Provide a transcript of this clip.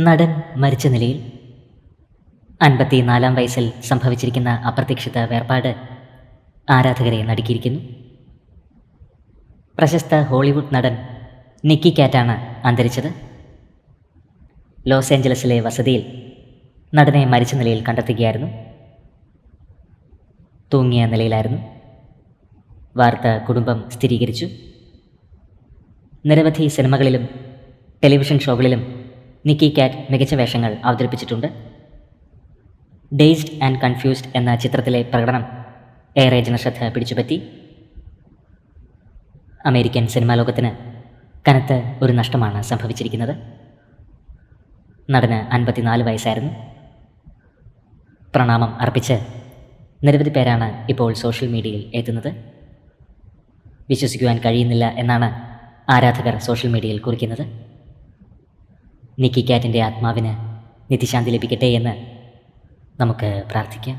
നടൻ മരിച്ച നിലയിൽ അൻപത്തിനാലാം വയസ്സിൽ സംഭവിച്ചിരിക്കുന്ന അപ്രതീക്ഷിത വേർപാട് ആരാധകരെ നടുക്കിയിരിക്കുന്നു. പ്രശസ്ത ഹോളിവുഡ് നടൻ നിക്കി കാറ്റാണ് അന്തരിച്ചത്. ലോസ് ഏഞ്ചലസിലെ വസതിയിൽ നടനെ മരിച്ച നിലയിൽ കണ്ടെത്തുകയായിരുന്നു. തൂങ്ങിയ നിലയിലായിരുന്നു. വാർത്ത കുടുംബം സ്ഥിരീകരിച്ചു. നിരവധി സിനിമകളിലും ടെലിവിഷൻ ഷോകളിലും നിക്കി കാറ്റ് മികച്ച വേഷങ്ങൾ അവതരിപ്പിച്ചിട്ടുണ്ട്. ഡേസ്ഡ് ആൻഡ് കൺഫ്യൂസ്ഡ് എന്ന ചിത്രത്തിലെ പ്രകടനം ഏറെ ജനശ്രദ്ധ പിടിച്ചുപറ്റി. അമേരിക്കൻ സിനിമാ ലോകത്തിന് കനത്ത ഒരു നഷ്ടമാണ് സംഭവിച്ചിരിക്കുന്നത്. നടന് അൻപത്തിനാല് വയസ്സായിരുന്നു. പ്രണാമം അർപ്പിച്ച് നിരവധി പേരാണ് ഇപ്പോൾ സോഷ്യൽ മീഡിയയിൽ എത്തുന്നത്. വിശ്വസിക്കുവാൻ കഴിയുന്നില്ല എന്നാണ് ആരാധകർ സോഷ്യൽ മീഡിയയിൽ കുറിക്കുന്നത്. നിക്കി കാറ്റിന്റെ ആത്മാവിന് നിത്യശാന്തി ലഭിക്കട്ടെ എന്ന് നമുക്ക് പ്രാർത്ഥിക്കാം.